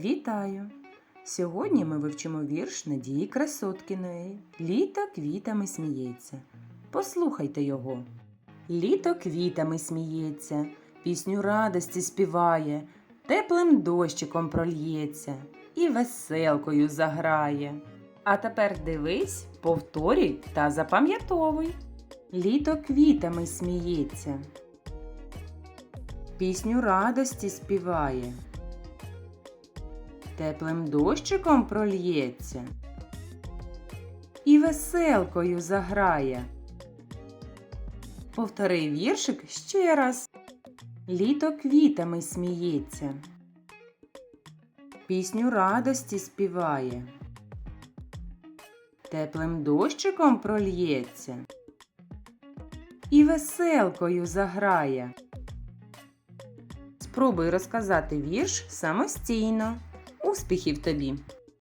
Вітаю! Сьогодні ми вивчимо вірш Надії Красоткіної Літо квітами сміється. Послухайте його. Літо квітами сміється, пісню радості співає, теплим дощиком прольється і веселкою заграє. А тепер дивись, повторюй та запам'ятовуй. Літо квітами сміється. Пісню радості співає. Теплим дощиком прольється. І веселкою заграє. Повтори віршик ще раз. Літо квітами сміється. Пісню радості співає. Теплим дощиком прольється. І веселкою заграє. Спробуй розказати вірш самостійно. Успіхів тобі!